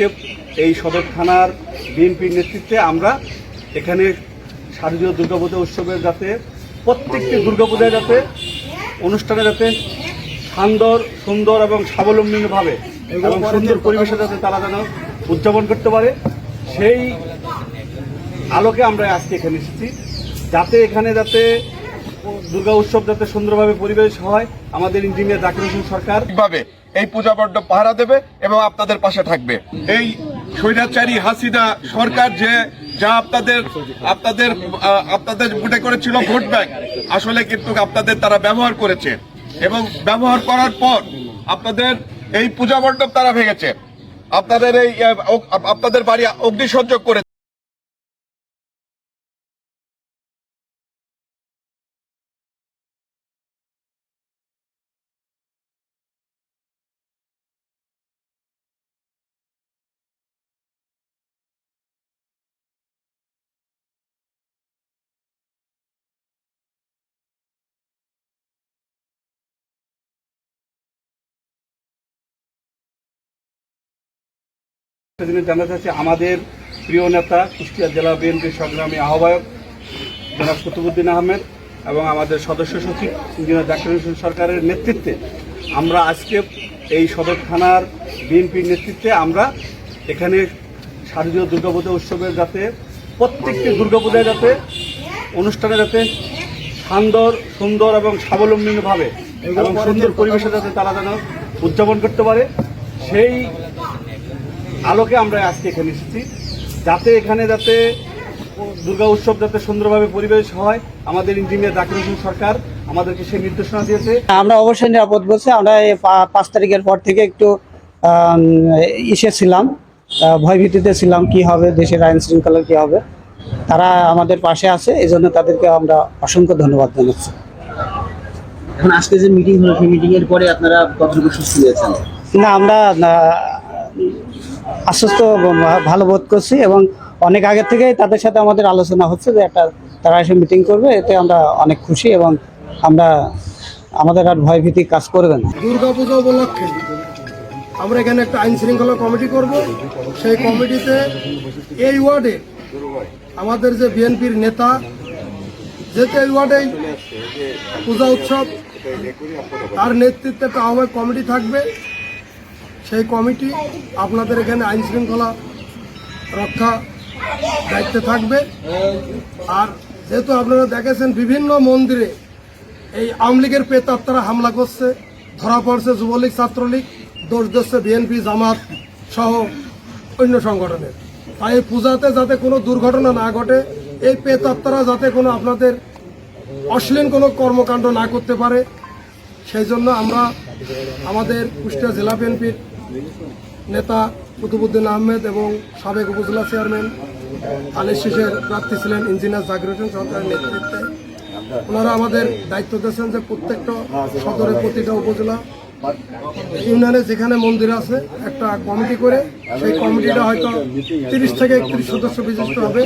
আজকে এই সদর থানার বিএনপির নেতৃত্বে আমরা এখানে শারদীয় দুর্গাপূজা উৎসবের যাতে প্রত্যেকটি দুর্গাপূজায় যাতে অনুষ্ঠানে যাতে সুন্দর সুন্দর এবং স্বাবলম্বীভাবে এবং সুন্দর পরিবেশে যাতে তারা যেন উদযাপন করতে পারে, সেই আলোকে আমরা আজকে এখানে এসেছি। যাতে এখানে যাতে দুর্গা উৎসব যাতে সুন্দরভাবে পরিবেশ হয়, আমাদের ইঞ্জিনিয়ার জাকির হোসেন সরকার। ভাবে এই পূজা মণ্ডপ পাহারা দেবে এবং আপনাদের পাশে থাকবে। এই স্বৈরাচারী হাসিনা সরকার যে, যা আপনাদের আপনাদের আপনাদের ভোটে করেছিল ভোট ব্যাংক, আসলে কিন্তু আপনাদের তারা ব্যবহার করেছে। এবং ব্যবহার করার পর আপনাদের এই পূজা মণ্ডপ তারা ভেঙেছে। আপনাদের এই আপনাদের বাড়ি অগ্নিসংযোগ করে জিনিস জানা যাচ্ছে আমাদের প্রিয় নেতা, কুষ্টিয়া জেলা বিএনপির সংগ্রামী আহ্বায়ক, জনাব কুতুবুদ্দিন আহমেদ এবং আমাদের সদস্য সচিব, ইঞ্জিনিয়ার জাকির হোসেন সরকারের নেতৃত্বে আমরা আজকে এই সদর থানার বিএনপির নেতৃত্বে আমরা এখানে শারদীয় দুর্গাপূজা উৎসবের যাতে প্রত্যেকটি দুর্গাপূজায় যাতে অনুষ্ঠানে যাতে সুন্দর সুন্দর এবং স্বাবলম্বীভাবে এবং সুন্দর পরিবেশে যাতে তারা যেন উদযাপন করতে পারে, সেই আলোকে আমরা আজকে এখানে এসেছি। যাতে এখানে যাতে দুর্গা উৎসব যাতে সুন্দরভাবে পরিবেশ হয় আমাদের ইঞ্জিনিয়ার জাকির হোসেন সরকার আমাদেরকে সেই নির্দেশনা দিয়েছে। আমরা অবশ্যই নিরাপদ বলছি আমরা এই পা- পাঁচ তারিখের পর থেকে একটু আম, ইসে ছিলাম ভয়ভীতিতে ছিলাম কি হবে দেশের আইন শৃঙ্খলা কি হবে। তারা আমাদের পাশে আছে এই জন্য তাদেরকে আমরা অসংখ্য ধন্যবাদ জানাচ্ছি। এখন আজকে যে মিটিং হলো সেই মিটিংয়ের পরে আপনারা কতটুকু সুস্থ হয়েছেন? না আমরা আশ্বস্ত ভালো বোধ করছি এবং অনেক আগের থেকেই তাদের সাথে আমাদের আলোচনা হচ্ছে যে একটা তারা এসে মিটিং করবে, এতে আমরা অনেক খুশি এবং আমরা আমাদের আর ভয়ভীতি কাজ করবে না। দুর্গাপুজো উপলক্ষে আমরা এখানে একটা আইন শৃঙ্খলা কমিটি করব। সেই কমিটিতে এই ওয়ার্ডে আমাদের যে বিএনপির নেতা যেহেতু এই ওয়ার্ডেই পূজা উৎসব, তার নেতৃত্বে একটা আহ্বায়ক কমিটি থাকবে। সেই কমিটি আপনাদের এখানে আইন শৃঙ্খলা রক্ষা দায়িত্বে থাকবে। আর যেহেতু আপনারা দেখেছেন বিভিন্ন মন্দিরে এই আওয়ামী লীগের পেতাত্তারা হামলা করছে, ধরা পড়ছে যুবলীগ, ছাত্রলীগ, দোষ দিচ্ছে বিএনপি, জামাত সহ অন্য সংগঠনের। তাই এই পূজাতে যাতে কোনো দুর্ঘটনা না ঘটে, এই পেতাত্তারা যাতে কোনো আপনাদের অশ্লীল কোনো কর্মকাণ্ড না করতে পারে সেই জন্য আমরা আমাদের কুষ্টিয়া জেলা বিএনপির নেতা কুতুবুদ্দিন আহমেদ এবং সাবেক উপজেলা চেয়ারম্যান আলী শেষের প্রার্থী ছিলেন ইঞ্জিনিয়ার জাকির হোসেন সরকারের নেতৃত্বে। ওনারা আমাদের দায়িত্ব দিয়েছেন যে প্রত্যেকটা সদরের প্রতিটা উপজেলা ইউনিয়নে যেখানে মন্দির আছে, একটা কমিটি করে সেই কমিটিটা হয়তো তিরিশ থেকে একত্রিশ সদস্য বিশিষ্ট হবে।